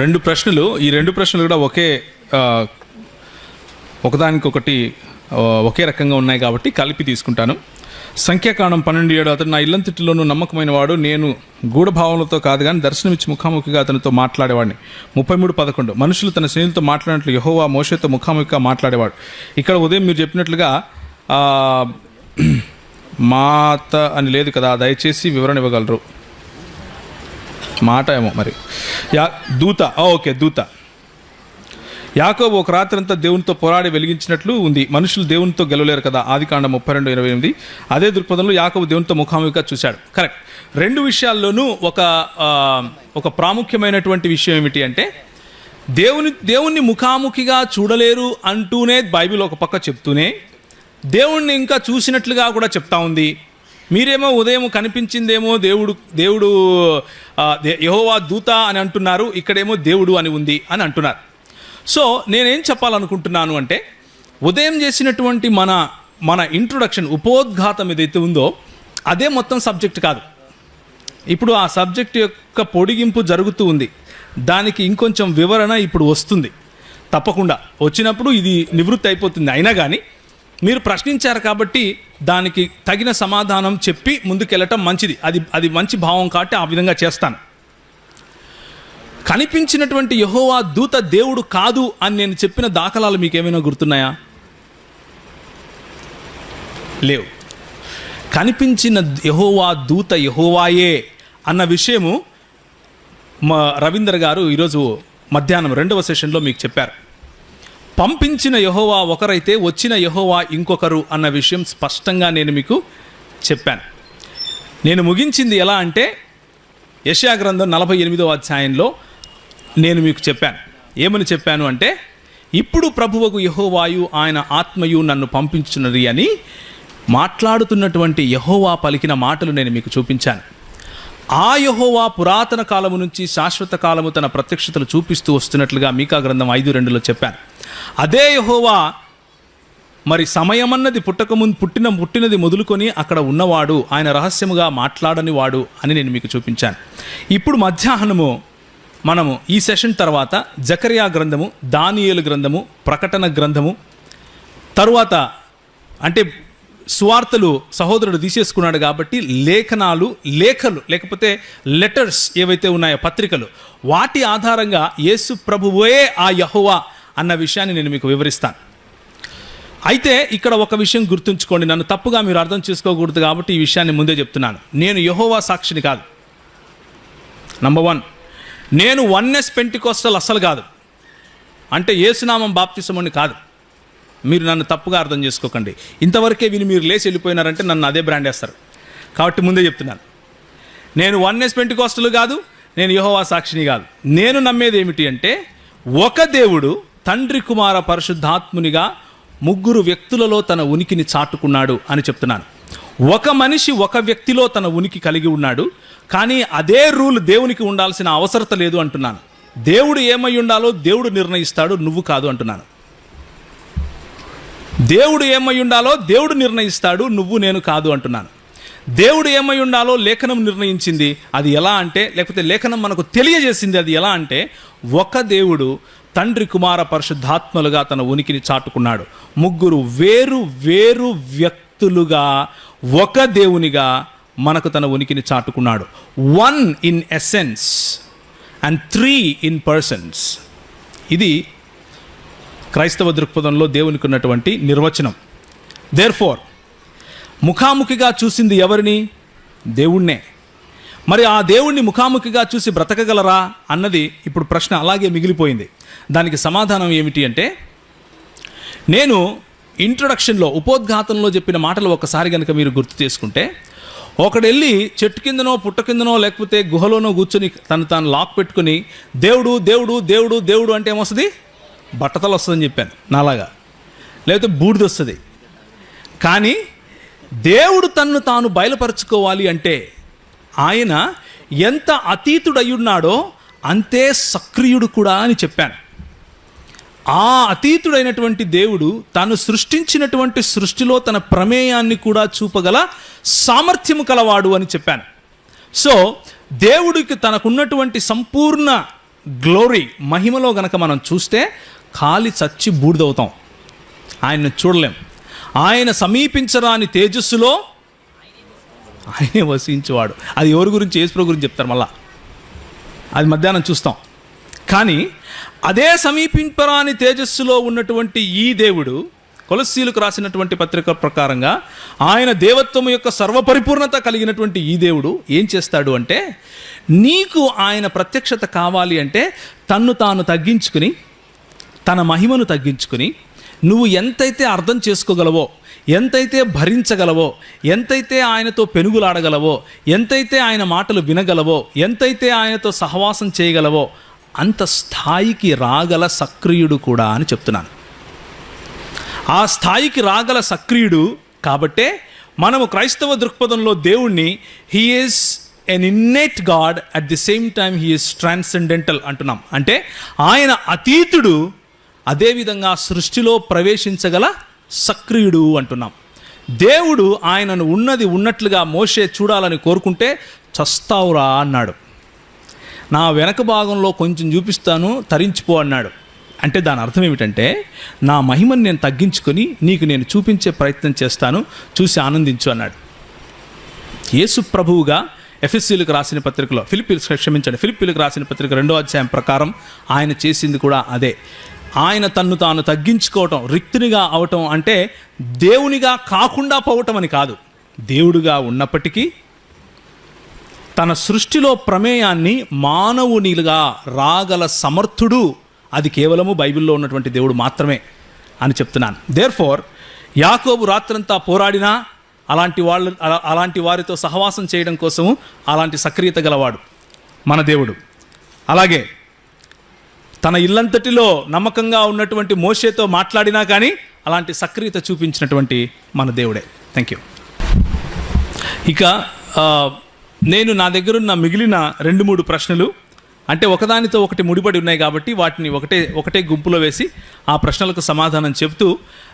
రెండు ప్రశ్నలు ఈ రెండు ప్రశ్నలు కూడా ఒకే ఒకదానికొకటి ఒకే రకంగా ఉన్నాయి కాబట్టి కలిపి తీసుకుంటాను. సంఖ్యాకాండం పన్నెండు ఏడు అతను నా ఇల్లంతిటిలోనూ నమ్మకమైన వాడు నేను గూఢభావనలతో కాదు కానీ దర్శనమిచ్చి ముఖాముఖిగా అతనితో మాట్లాడేవాడిని ముప్పై మూడు పదకొండు. మనుషులు తన స్నేహితులతో మాట్లాడినట్లు యహోవా మోషతో ముఖాముఖిగా మాట్లాడేవాడు. ఇక్కడ ఉదయం మీరు చెప్పినట్లుగా మాత అని లేదు కదా దయచేసి వివరణ ఇవ్వగలరు. మాట ఏమో మరి. యా దూత. ఓకే దూత. యాకోబు ఒక రాత్రంతా దేవునితో పోరాడి వెలిగించినట్లు ఉంది. మనుషులు దేవునితో గెలవలేరు కదా. ఆది కాండ ముప్పై రెండు ఇరవై ఎనిమిది. అదే దృక్పథంలో యాకోబు దేవునితో ముఖాముఖిగా చూశాడు. కరెక్ట్. రెండు విషయాల్లోనూ ఒక ఒక ప్రాముఖ్యమైనటువంటి విషయం ఏమిటి అంటే దేవుని దేవుణ్ణి ముఖాముఖిగా చూడలేరు అంటూనే బైబిల్ ఒక పక్క చెప్తూనే దేవుణ్ణి ఇంకా చూసినట్లుగా కూడా చెప్తా ఉంది. మీరేమో ఉదయం కనిపించిందేమో దేవుడు దేవుడు యహోవా దూత అని అంటున్నారు ఇక్కడేమో దేవుడు అని ఉంది అని అంటున్నారు. సో నేనేం చెప్పాలనుకుంటున్నాను అంటే ఉదయం చేసినటువంటి మన మన ఇంట్రొడక్షన్ ఉపోద్ఘాతం ఏదైతే ఉందో అదే మొత్తం సబ్జెక్ట్ కాదు. ఇప్పుడు ఆ సబ్జెక్ట్ యొక్క పొడిగింపు జరుగుతూ ఉంది. దానికి ఇంకొంచెం వివరణ ఇప్పుడు వస్తుంది. తప్పకుండా. వచ్చినప్పుడు ఇది నివృత్తి అయిపోతుంది. అయినా కానీ మీరు ప్రశ్నించారు కాబట్టి దానికి తగిన సమాధానం చెప్పి ముందుకెళ్ళటం మంచిది. అది అది మంచి భావం కాబట్టి ఆ విధంగా చేస్తాను. కనిపించినటువంటి యహోవా దూత దేవుడు కాదు అని నేను చెప్పిన దాఖలాలు మీకు ఏమైనా గుర్తున్నాయా? లేవు. కనిపించిన యహోవా దూత యహోవాయే అన్న విషయము మా రవీందర్ గారు ఈరోజు మధ్యాహ్నం రెండవ సెషన్లో మీకు చెప్పారు. పంపించిన యహోవా ఒకరైతే వచ్చిన యహోవా ఇంకొకరు అన్న విషయం స్పష్టంగా నేను మీకు చెప్పాను. నేను ముగించింది ఎలా అంటే యశా గ్రంథం నలభై ఎనిమిదో అధ్యాయంలో నేను మీకు చెప్పాను. ఏమని చెప్పాను అంటే ఇప్పుడు ప్రభువకు యహోవాయు ఆయన ఆత్మయు నన్ను పంపించున్నది అని మాట్లాడుతున్నటువంటి యహోవా పలికిన మాటలు నేను మీకు చూపించాను. ఆ యహోవా పురాతన కాలము నుంచి శాశ్వత కాలము తన ప్రత్యక్షతలు చూపిస్తూ వస్తున్నట్లుగా మీకా గ్రంథం ఐదు రెండులో చెప్పాను. అదే యహోవా మరి సమయమన్నది పుట్టకముందు పుట్టిన పుట్టినది మొదలుకొని అక్కడ ఉన్నవాడు ఆయన రహస్యముగా మాట్లాడని వాడు అని నేను మీకు చూపించాను. ఇప్పుడు మధ్యాహ్నము మనము ఈ సెషన్ తర్వాత జకరియా గ్రంథము దానియేలు గ్రంథము ప్రకటన గ్రంథము తరువాత అంటే సువార్తలు సహోదరుడు తీసేసుకున్నాడు కాబట్టి లేఖనాలు లేఖలు లేకపోతే లెటర్స్ ఏవైతే ఉన్నాయో పత్రికలు వాటి ఆధారంగా యేసు ప్రభువే ఆ యహోవా అన్న విషయాన్ని నేను మీకు వివరిస్తాను. అయితే ఇక్కడ ఒక విషయం గుర్తుంచుకోండి. నన్ను తప్పుగా మీరు అర్థం చేసుకోకూడదు కాబట్టి ఈ విషయాన్ని ముందే చెప్తున్నాను. నేను యహోవా సాక్షిని కాదు. నంబర్ వన్ నేను వన్నెస్ పెంటికోస్టల్ అస్సలు కాదు. అంటే ఏసునామం బాప్తిసమని కాదు. మీరు నన్ను తప్పుగా అర్థం చేసుకోకండి. ఇంతవరకే విని మీరు లేచి వెళ్ళిపోయినారంటే నన్ను అదే బ్రాండ్ వేస్తారు. కాబట్టి ముందే చెప్తున్నాను. నేను వన్నెస్ పెంటికోస్టల్ కాదు నేను యహోవా సాక్షిని కాదు. నేను నమ్మేది ఏమిటి అంటే ఒక దేవుడు తండ్రి కుమార పరిశుద్ధాత్మునిగా ముగ్గురు వ్యక్తులలో తన ఉనికిని చాటుకున్నాడు అని చెప్తున్నాను. ఒక మనిషి ఒక వ్యక్తిలో తన ఉనికి కలిగి ఉన్నాడు కానీ అదే రూల్ దేవునికి ఉండాల్సిన అవసరత లేదు అంటున్నాను. దేవుడు ఏమై ఉండాలో దేవుడు నిర్ణయిస్తాడు నువ్వు కాదు అంటున్నాను. దేవుడు ఏమై ఉండాలో దేవుడు నిర్ణయిస్తాడు నువ్వు నేను కాదు అంటున్నాను. దేవుడు ఏమై ఉండాలో లేఖనం నిర్ణయించింది అది ఎలా అంటే లేకపోతే లేఖనం మనకు తెలియజేసింది అది ఎలా అంటే ఒక దేవుడు తండ్రి కుమార పరిశుద్ధాత్మలుగా తన ఉనికిని చాటుకున్నాడు. ముగ్గురు వేరు వేరు వ్యక్తులుగా ఒక దేవునిగా మనకు తన ఉనికిని చాటుకున్నాడు. One in essence and three in persons ఇది క్రైస్తవ దృక్పథంలో దేవునికి ఉన్నటువంటి నిర్వచనం. దేర్ ఫోర్ ముఖాముఖిగా చూసింది ఎవరిని? దేవుణ్ణే. మరి ఆ దేవుణ్ణి ముఖాముఖిగా చూసి బ్రతకగలరా అన్నది ఇప్పుడు ప్రశ్న అలాగే మిగిలిపోయింది. దానికి సమాధానం ఏమిటి అంటే నేను ఇంట్రొడక్షన్లో ఉపోద్ఘాతంలో చెప్పిన మాటలు ఒకసారి కనుక మీరు గుర్తు చేసుకుంటే ఒకడెళ్ళి చెట్టు కిందనో పుట్ట కిందనో లేకపోతే గుహలోనో కూర్చొని తను తాను లాక్ పెట్టుకుని దేవుడు దేవుడు దేవుడు దేవుడు అంటే ఏమొస్తుంది? బట్టతలు వస్తుందని చెప్పాను నాలాగా. లేకపోతే బూడిద వస్తుంది. కానీ దేవుడు తన్ను తాను బయలుపరచుకోవాలి అంటే ఆయన ఎంత అతీతుడయ్యున్నాడో అంతే సక్రియుడు కూడా అని చెప్పాను. ఆ అతీతుడైనటువంటి దేవుడు తాను సృష్టించినటువంటి సృష్టిలో తన ప్రమేయాన్ని కూడా చూపగల సామర్థ్యము కలవాడు అని చెప్పాను. సో దేవుడికి తనకున్నటువంటి సంపూర్ణ గ్లోరీ మహిమలో గనక మనం చూస్తే కాలి చచ్చి బూడిదవుతాం. ఆయన్ని చూడలేం. ఆయన సమీపించరాని తేజస్సులో ఆయనే వసించేవాడు. అది ఎవరి గురించి? యేసుప్రభు గురించి చెప్తారు మళ్ళా. అది మధ్యాహ్నం చూస్తాం. కానీ అదే సమీపింపరాని తేజస్సులో ఉన్నటువంటి ఈ దేవుడు కొలసీలకు రాసినటువంటి పత్రిక ప్రకారంగా ఆయన దేవత్వం యొక్క సర్వపరిపూర్ణత కలిగినటువంటి ఈ దేవుడు ఏం చేస్తాడు అంటే నీకు ఆయన ప్రత్యక్షత కావాలి అంటే తన్ను తాను తగ్గించుకుని తన మహిమను తగ్గించుకుని నువ్వు ఎంతైతే అర్థం చేసుకోగలవో ఎంతైతే భరించగలవో ఎంతైతే ఆయనతో పెనుగులాడగలవో ఎంతైతే ఆయన మాటలు వినగలవో ఎంతైతే ఆయనతో సహవాసం చేయగలవో అంత స్థాయికి రాగల సక్రియుడు కూడా అని చెప్తున్నాను. ఆ స్థాయికి రాగల సక్రియుడు కాబట్టే మనము క్రైస్తవ దృక్పథంలో దేవుణ్ణి he is an innate god at the same time he is transcendental అంటున్నాం. అంటే ఆయన అతీతుడు అదేవిధంగా సృష్టిలో ప్రవేశించగల సక్రియుడు అంటున్నాం. దేవుడు ఆయనను ఉన్నది ఉన్నట్లుగా మోసే చూడాలని కోరుకుంటే చస్తావురా అన్నాడు. నా వెనక భాగంలో కొంచెం చూపిస్తాను తరించిపో అన్నాడు. అంటే దాని అర్థం ఏమిటంటే నా మహిమను నేను తగ్గించుకొని నీకు నేను చూపించే ప్రయత్నం చేస్తాను చూసి ఆనందించు అన్నాడు. యేసు ప్రభువుగా ఎఫ్ఎస్సీలకు రాసిన పత్రికలో ఫిలిపిల్స్ క్షమించండి ఫిలిపిలకు రాసిన పత్రిక రెండో అధ్యాయం ప్రకారం ఆయన చేసింది కూడా అదే. ఆయన తన్ను తాను తగ్గించుకోవటం రిక్తునిగా అవటం అంటే దేవునిగా కాకుండా పోవటం అని కాదు. దేవుడుగా ఉన్నప్పటికీ తన సృష్టిలో ప్రమేయాన్ని మానవునిలుగా రాగల సమర్థుడు అది కేవలము బైబిల్లో ఉన్నటువంటి దేవుడు మాత్రమే అని చెప్తున్నాను. దేర్ ఫోర్ యాకోబు రాత్రంతా పోరాడినా అలాంటి వాళ్ళు అలాంటి వారితో సహవాసం చేయడం కోసము అలాంటి సక్రియత గలవాడు మన దేవుడు. అలాగే తన ఇల్లంతటిలో నమ్మకంగా ఉన్నటువంటి మోషేతో మాట్లాడినా కానీ అలాంటి సక్రియత చూపించినటువంటి మన దేవుడే. థ్యాంక్ యూ ఇక నేను నా దగ్గరున్న మిగిలిన రెండు మూడు ప్రశ్నలు అంటే ఒకదానితో ఒకటి ముడిపడి ఉన్నాయి కాబట్టి వాటిని ఒకటే ఒకటే గుంపులో వేసి ఆ ప్రశ్నలకు సమాధానం చెప్తూ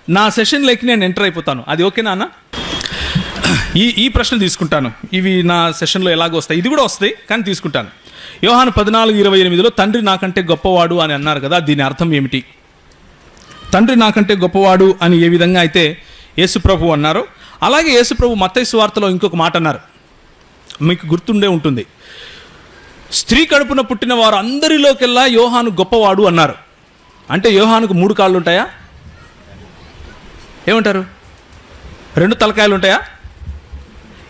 నా సెషన్లోకి నేను ఎంటర్ అయిపోతాను. అది ఓకేనా అన్న ఈ ఈ ప్రశ్నలు తీసుకుంటాను. ఇవి నా సెషన్లో ఎలాగో వస్తాయి. ఇది కూడా వస్తాయి కానీ తీసుకుంటాను. యోహాను పద్నాలుగు ఇరవై ఎనిమిదిలో తండ్రి నాకంటే గొప్పవాడు అని అన్నారు కదా దీని అర్థం ఏమిటి? తండ్రి నాకంటే గొప్పవాడు అని ఏ విధంగా అయితే యేసుప్రభు అన్నారు అలాగే యేసుప్రభు మత్తైసు వార్తలో ఇంకొక మాట అన్నారు. మీకు గుర్తుండే ఉంటుంది. స్త్రీ కడుపున పుట్టిన వారు అందరిలోకెల్లా యోహాను గొప్పవాడు అన్నారు. అంటే యోహానుకు మూడు కాళ్ళు ఉంటాయా? ఏమంటారు? రెండు తలకాయలు ఉంటాయా?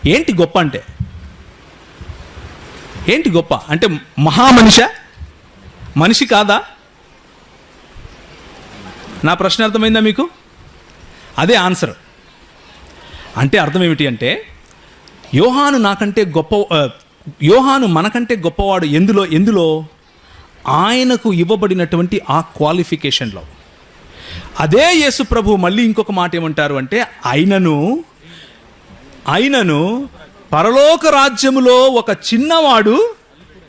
ఏంటి గొప్ప అంటే? ఏంటి గొప్ప? అంటే మహామనిష? మనిషి కాదా? నా ప్రశ్న అర్థమైందా మీకు? అదే ఆన్సర్. అంటే అర్థం ఏమిటి అంటే యోహాను నాకంటే గొప్ప యోహాను మనకంటే గొప్పవాడు ఎందులో ఎందులో? ఆయనకు ఇవ్వబడినటువంటి ఆ క్వాలిఫికేషన్లో. అదే యేసు ప్రభు మళ్ళీ ఇంకొక మాట ఏమంటారు అంటే అయినను అయినను పరలోక రాజ్యములో ఒక చిన్నవాడు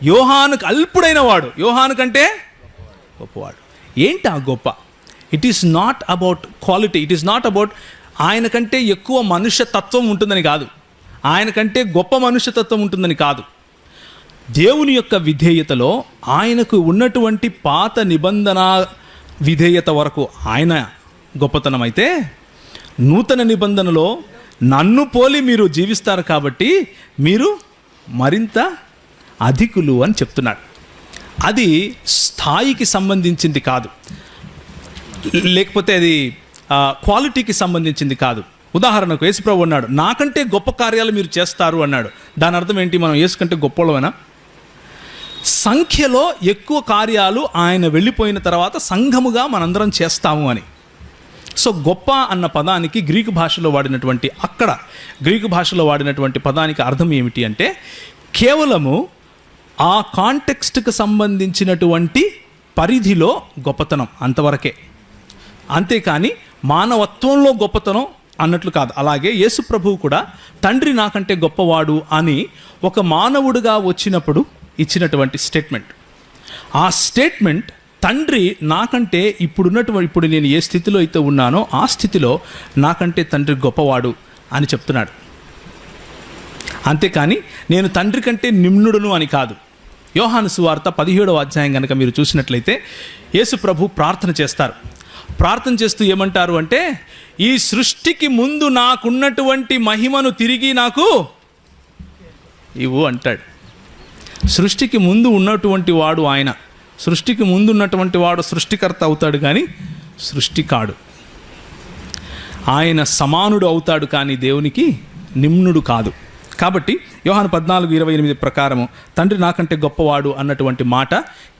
యోహానుకు అల్పుడైన వాడు యోహాను కంటే గొప్పవాడు. ఏంటి ఆ గొప్ప? It is not about quality it is not about ఆయన కంటే ఎక్కువ మనుష్య తత్వం ఉంటుందని కాదు. ఆయన కంటే గొప్ప మనుష్య తత్వం ఉంటుందని కాదు. దేవుని యొక్క విధేయతలో ఆయనకు ఉన్నటువంటి పాత నిబంధన విధేయత వరకు ఆయన గొప్పతనం అయితే నూతన నిబంధనలో నన్ను పోలి మీరు జీవిస్తారు కాబట్టి మీరు మరింత అధికులు అని చెప్తున్నాడు. అది స్థాయికి సంబంధించింది కాదు. లేకపోతే అది క్వాలిటీకి సంబంధించింది కాదు. ఉదాహరణకు యేసుప్రభు అన్నాడు నాకంటే గొప్ప కార్యాలు మీరు చేస్తారు అన్నాడు. దాని అర్థం ఏంటి? మనం యేసు కంటే గొప్పవాళ్ళమేనా సంఖ్యలో ఎక్కువ కార్యాలు ఆయన వెళ్ళిపోయిన తర్వాత సంఘముగా మనందరం చేస్తాము అని. సో గొప్ప అన్న పదానికి గ్రీకు భాషలో వాడినటువంటి అక్కడ గ్రీకు భాషలో వాడినటువంటి పదానికి అర్థం ఏమిటి అంటే కేవలము ఆ కాంటెక్స్ట్కి సంబంధించినటువంటి పరిధిలో గొప్పతనం అంతవరకే. అంతేకాని మానవత్వంలో గొప్పతనం అన్నట్లు కాదు. అలాగే యేసు ప్రభువు కూడా తండ్రి నాకంటే గొప్పవాడు అని ఒక మానవుడిగా వచ్చినప్పుడు ఇచ్చినటువంటి స్టేట్మెంట్. ఆ స్టేట్మెంట్ తండ్రి నాకంటే ఇప్పుడున్నటువంటి ఇప్పుడు నేను ఏ స్థితిలో అయితే ఉన్నానో ఆ స్థితిలో నాకంటే తండ్రి గొప్పవాడు అని చెప్తున్నాడు. అంతేకాని నేను తండ్రి కంటే నిమ్నుడును అని కాదు. యోహాను సువార్త పదిహేడవ అధ్యాయం కనుక మీరు చూసినట్లయితే యేసు ప్రభు ప్రార్థన చేస్తారు. ప్రార్థన చేస్తూ ఏమంటారు అంటే ఈ సృష్టికి ముందు నాకున్నటువంటి మహిమను తిరిగి నాకు ఇవ్వు అంటాడు. సృష్టికి ముందు ఉన్నటువంటి వాడు ఆయన. సృష్టికి ముందున్నటువంటి వాడు సృష్టికర్త అవుతాడు కానీ సృష్టి కాడు. ఆయన సమానుడు అవుతాడు కానీ దేవునికి నిమ్నుడు కాదు. కాబట్టి యోహాను పద్నాలుగు ఇరవై ఎనిమిది ప్రకారము తండ్రి నాకంటే గొప్పవాడు అన్నటువంటి మాట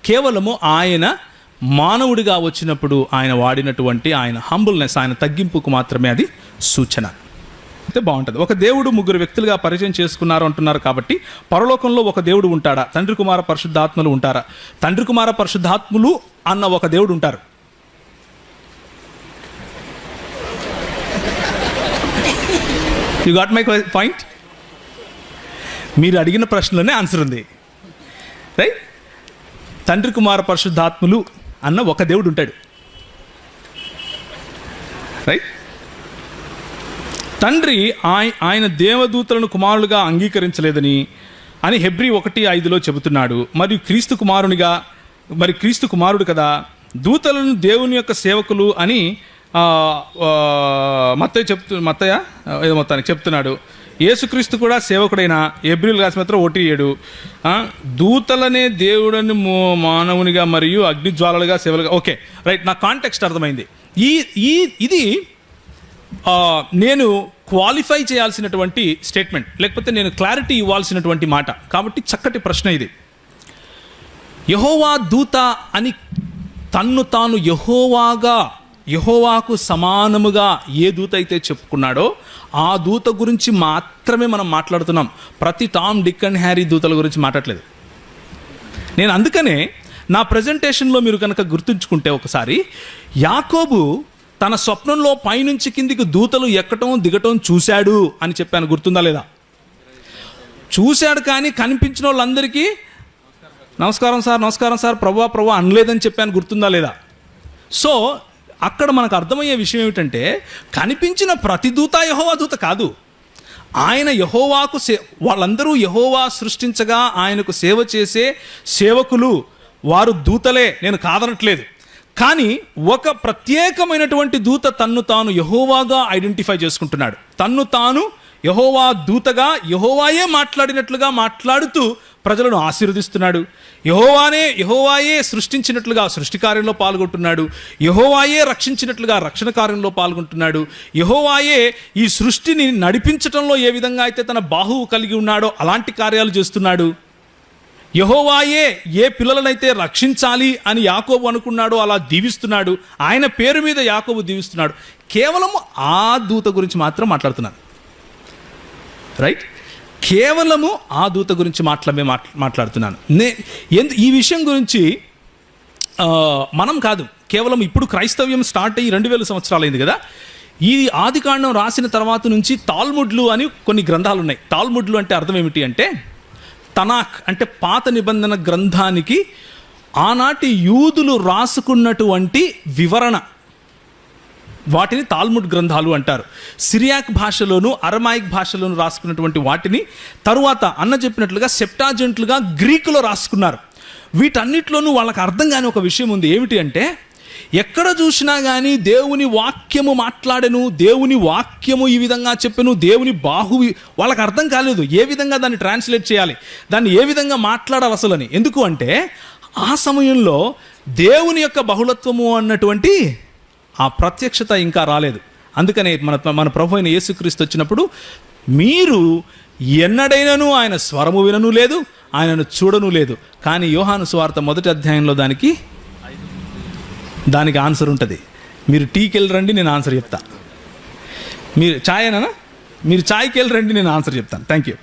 కేవలము ఆయన మానవుడిగా వచ్చినప్పుడు ఆయన వాడినటువంటి ఆయన హంబుల్నెస్ ఆయన తగ్గింపుకు మాత్రమే అది సూచన. అయితే బాగుంటుంది. ఒక దేవుడు ముగ్గురు వ్యక్తులుగా పరిచయం చేసుకున్నారు అంటున్నారు కాబట్టి పరలోకంలో ఒక దేవుడు ఉంటాడా? తండ్రి కుమార పరిశుద్ధాత్మలు ఉంటారా? తండ్రి కుమార పరిశుద్ధాత్ములు అన్న ఒక దేవుడు ఉంటారు. యు గాట్ మై పాయింట్ మీరు అడిగిన ప్రశ్నలోనే ఆన్సర్ ఉంది. రైట్ తండ్రి కుమార పరిశుద్ధాత్ములు అన్న ఒక దేవుడు ఉంటాడు. రైట్ తండ్రి ఆయన దేవదూతలను కుమారులుగా అంగీకరించలేదని అని హెబ్రి ఒకటి ఐదులో చెబుతున్నాడు. మరియు క్రీస్తు కుమారునిగా మరి క్రీస్తు కుమారుడు కదా దూతలను దేవుని యొక్క సేవకులు అని మత్తయ్య చెప్తు మత్తయ్య ఏదో మొత్తానికి చెప్తున్నాడు. యేసుక్రీస్తు కూడా సేవకుడైన ఎబ్రిల్ రాసి మాత్రం ఒకటి ఏడు దూతలనే దేవుడని మానవునిగా మరియు అగ్నిజ్వాలలుగా సేవలుగా ఓకే రైట్ నా కాంటెక్స్ట్ అర్థమైంది. ఈ ఈ ఇది నేను క్వాలిఫై చేయాల్సినటువంటి స్టేట్మెంట్ లేకపోతే నేను క్లారిటీ ఇవ్వాల్సినటువంటి మాట. కాబట్టి చక్కటి ప్రశ్న ఇది. యహోవా దూత అని తన్ను తాను యహోవాగా యహోవాకు సమానముగా ఏ దూత అయితే చెప్పుకున్నాడో ఆ దూత గురించి మాత్రమే మనం మాట్లాడుతున్నాం. ప్రతి టామ్ డిక్ అండ్ హ్యారీ దూతల గురించి మాట్లాడలేదు. నేను అందుకనే నా ప్రజెంటేషన్లో మీరు కనుక గుర్తుంచుకుంటే ఒకసారి యాకోబు తన స్వప్నంలో పైనుంచి కిందికి దూతలు ఎక్కటం దిగటం చూశాడు అని చెప్పాను. గుర్తుందా లేదా? చూశాడు కానీ కనిపించిన వాళ్ళందరికీ నమస్కారం సార్ నమస్కారం సార్ ప్రభా ప్రభా అనలేదని చెప్పాను. గుర్తుందా లేదా? సో అక్కడ మనకు అర్థమయ్యే విషయం ఏమిటంటే కనిపించిన ప్రతి దూత యహోవా దూత కాదు. ఆయన యహోవాకు సే వాళ్ళందరూ యహోవా సృష్టించగా ఆయనకు సేవ చేసే సేవకులు వారు దూతలే. నేను కాదనట్లేదు. కానీ ఒక ప్రత్యేకమైనటువంటి దూత తన్ను తాను యహోవాగా ఐడెంటిఫై చేసుకుంటున్నాడు. తన్ను తాను యహోవా దూతగా యహోవాయే మాట్లాడినట్లుగా మాట్లాడుతూ ప్రజలను ఆశీర్వదిస్తున్నాడు. యహోవానే యహోవాయే సృష్టించినట్లుగా సృష్టి కార్యంలో పాల్గొంటున్నాడు. యహోవాయే రక్షించినట్లుగా రక్షణ కార్యంలో పాల్గొంటున్నాడు. యహోవాయే ఈ సృష్టిని నడిపించటంలో ఏ విధంగా అయితే తన బాహువు కలిగి ఉన్నాడో అలాంటి కార్యాలు చేస్తున్నాడు. యహోవాయే ఏ పిల్లలనైతే రక్షించాలి అని యాకోబు అనుకున్నాడో అలా దీవిస్తున్నాడు. ఆయన పేరు మీద యాకోబు దీవిస్తున్నాడు. కేవలం ఆ దూత గురించి మాత్రం మాట్లాడుతున్నాను. రైట్ కేవలము ఆ దూత గురించి మాట్లాడే మాట్లాడుతున్నాను. నే ఎందు ఈ విషయం గురించి మనం కాదు. కేవలం ఇప్పుడు క్రైస్తవ్యం స్టార్ట్ అయ్యి రెండు వేల సంవత్సరాలైంది కదా. ఈ ఆదికాండం రాసిన తర్వాత నుంచి తాల్ముడ్లు అని కొన్ని గ్రంథాలు ఉన్నాయి తాల్ముడ్లు అంటే అర్థం ఏమిటి అంటే తనాక్ అంటే పాత నిబంధన గ్రంథానికి ఆనాటి యూదులు రాసుకున్నటువంటి వివరణ. వాటిని తాల్ముడ్ గ్రంథాలు అంటారు. సిరియాక్ భాషలోను అరమాయిక్ భాషలోను రాసుకున్నటువంటి వాటిని తరువాత అన్న చెప్పినట్లుగా సెప్టాజెంట్లుగా గ్రీకులో రాసుకున్నారు. వీటన్నిటిలోనూ వాళ్ళకి అర్థం కాని ఒక విషయం ఉంది. ఏమిటి అంటే ఎక్కడ చూసినా కానీ దేవుని వాక్యము మాట్లాడెను దేవుని వాక్యము ఈ విధంగా చెప్పెను దేవుని బాహు వాళ్ళకి అర్థం కాలేదు ఏ విధంగా దాన్ని ట్రాన్స్లేట్ చేయాలి దాన్ని ఏ విధంగా మాట్లాడాలి అసలు అని ఎందుకు అంటే ఆ సమయంలో దేవుని యొక్క బహుళత్వము అన్నటువంటి ఆ ప్రత్యక్షత ఇంకా రాలేదు. అందుకనే మన మన ప్రభు అయిన యేసుక్రీస్తు వచ్చినప్పుడు మీరు ఎన్నడైనను ఆయన స్వరము వినను లేదు ఆయనను చూడను లేదు. కానీ యోహాను స్వార్థ మొదటి అధ్యాయంలో దానికి దానికి ఆన్సర్ ఉంటుంది. మీరు టీకి రండి నేను ఆన్సర్ చెప్తా. మీరు ఛాయ్ అనా మీరు ఛాయ్కి వెళ్ళి రండి నేను ఆన్సర్ చెప్తాను. Thank you